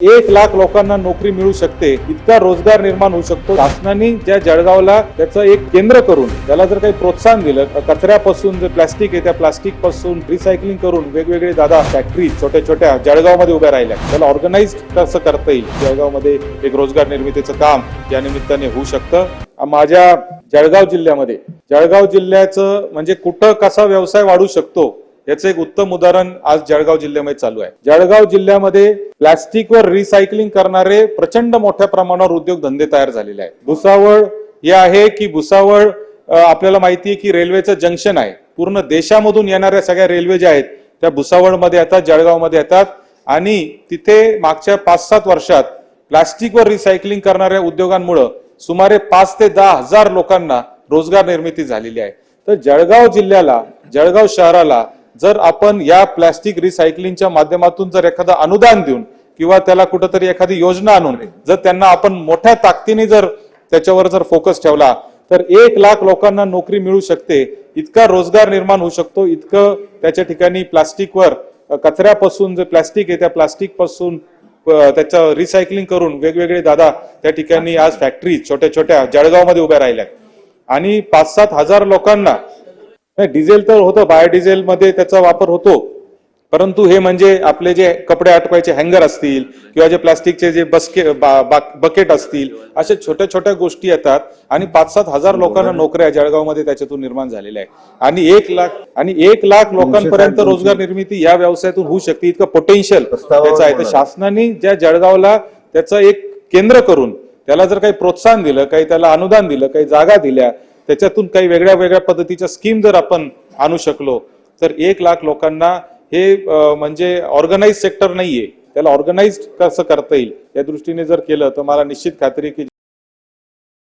एक लाख लोकांना नोकरी मिळू शकते इतका रोजगार निर्माण होऊ शकतो. शासनाने ज्या जळगावला त्याचं एक केंद्र करून त्याला जर काही प्रोत्साहन दिलं कचऱ्यापासून जे प्लास्टिक आहे त्या प्लास्टिकपासून रिसायकलिंग करून वेगवेगळे दादा फॅक्टरी छोट्या छोट्या जळगावमध्ये उभ्या राहिल्या. त्याला ऑर्गनाईज कसं करता येईल? जळगावमध्ये एक रोजगार निर्मितीचं काम या निमित्ताने होऊ शकतं. माझ्या जळगाव जिल्ह्यामध्ये जळगाव जिल्ह्याचं म्हणजे कुठं कसा व्यवसाय वाढू शकतो याचं एक उत्तम उदाहरण आज जळगाव जिल्ह्यामध्ये चालू आहे. जळगाव जिल्ह्यामध्ये प्लास्टिकवर रिसायकलिंग करणारे प्रचंड मोठ्या प्रमाणावर उद्योगधंदे तयार झालेले आहेत. भुसावळ हे आहे की भुसावळ आपल्याला माहिती आहे की रेल्वेचं जंक्शन आहे. पूर्ण देशामधून येणाऱ्या सगळ्या रेल्वे ज्या आहेत त्या भुसावळमध्ये येतात जळगावमध्ये येतात. आणि तिथे मागच्या पाच सात वर्षात प्लास्टिकवर रिसायकलिंग करणाऱ्या उद्योगांमुळं सुमारे पाच ते दहा हजार लोकांना रोजगार निर्मिती झालेली आहे. तर जळगाव जिल्ह्याला जळगाव शहराला जर आपण या प्लास्टिक रिसायकलिंगच्या माध्यमातून जर एखादं अनुदान देऊन किंवा त्याला कुठंतरी एखादी योजना आणून जर त्यांना आपण मोठ्या ताकदीने जर त्याच्यावर जर फोकस ठेवला तर एक लाख लोकांना नोकरी मिळू शकते. इतका रोजगार निर्माण होऊ शकतो. इतकं त्याच्या ठिकाणी प्लास्टिकवर कचऱ्यापासून जे प्लास्टिक आहे त्या प्लास्टिकपासून त्याचं रिसायकलिंग करून वेगवेगळे दादा त्या ठिकाणी आज फॅक्टरी छोट्या छोट्या जळगावमध्ये उभ्या राहिल्या आणि पाच सात हजार लोकांना नाही, डिझेल तर होतं बायोडिझेल मध्ये त्याचा वापर होतो. परंतु हे म्हणजे आपले जे कपडे अटकवायचे हँगर असतील किंवा जे प्लास्टिकचे जे बसके बा- बा- बकेट असतील अशा छोट्या छोट्या गोष्टी येतात आणि पाच सात हजार लोकांना नोकऱ्या जळगावमध्ये त्याच्यातून निर्माण झालेल्या आहे आणि एक लाख आणि एक लाख लोकांपर्यंत रोजगार निर्मिती या व्यवसायातून होऊ शकते. इतकं पोटेन्शियल त्याचं आहे. तर शासनाने ज्या जळगावला त्याचं एक केंद्र करून त्याला जर काही प्रोत्साहन दिलं काही त्याला अनुदान दिलं काही जागा दिल्या त्याच्यातून काही वेगळ्या वेगळ्या पद्धतीच्या स्कीम जर आपण आणू शकलो तर एक लाख लोकांना हे म्हणजे ऑर्गनाइज सेक्टर नाहीये. त्याला ऑर्गनाइज कसं करता येईल? या दृष्टीने जर केलं तर मला निश्चित खात्री की